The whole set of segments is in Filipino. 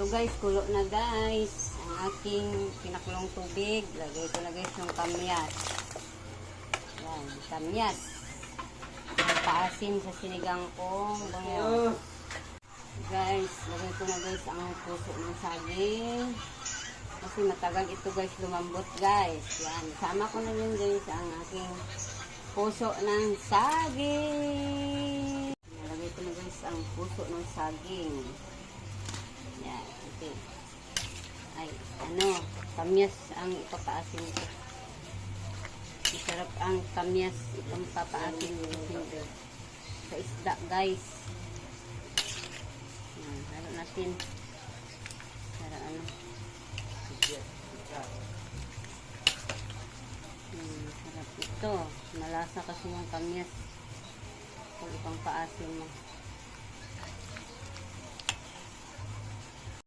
Ito guys, kulo na guys. Ang aking pinakulong tubig. Lagay ko na guys yung kamyas. Yan, kamyas. Ang paasin sa sinigang ko. Bango. Guys, lagay ko na guys ang puso ng saging. Kasi matagal ito guys lumambot guys. Yan, sama ko na yun guys ang aking puso ng saging. Nalagay ko na guys ang puso ng saging. Yan, okay. Ay, ano, kamyas ang ipapaasin ko. Masarap ang kamyas itong papaasin ko dito. Sa isda guys. Yan, natin. Para ano. Hmm, sarap ito. Malasa kasi yung kamyas. Kung ipang paasin mo.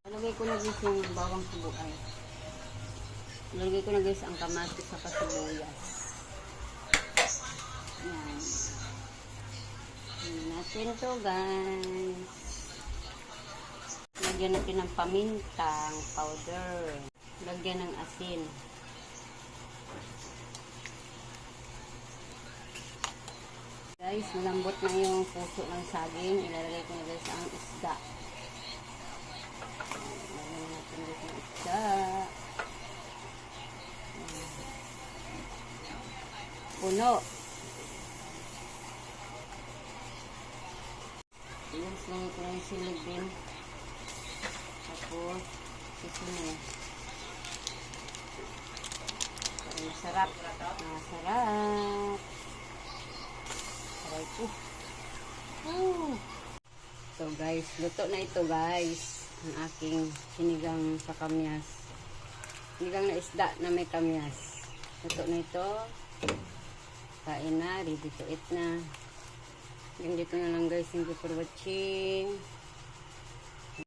Nalagay ko na guys yung bawang subukan. Nalagay ko na guys ang kamatis sa kasibuyas. Yan. Yan natin to guys. Lagyan natin ng pamintang powder. Lagyan ng asin. Guys, malambot na yung puso ng saging. Ilalagay ko na guys ang isda. Lagyan natin guys ang isda. Ayan. Puno. Yes, lagay ko na yung silig din. Tapos. Para masarap. Masarap. Aray ko. So guys, luto na ito guys. Ang aking sinigang sa kamyas. Sinigang na isda na may kamyas. Luto na ito. Kain na. Ready to eat na. Hanggang dito na lang guys. Thank you for watching.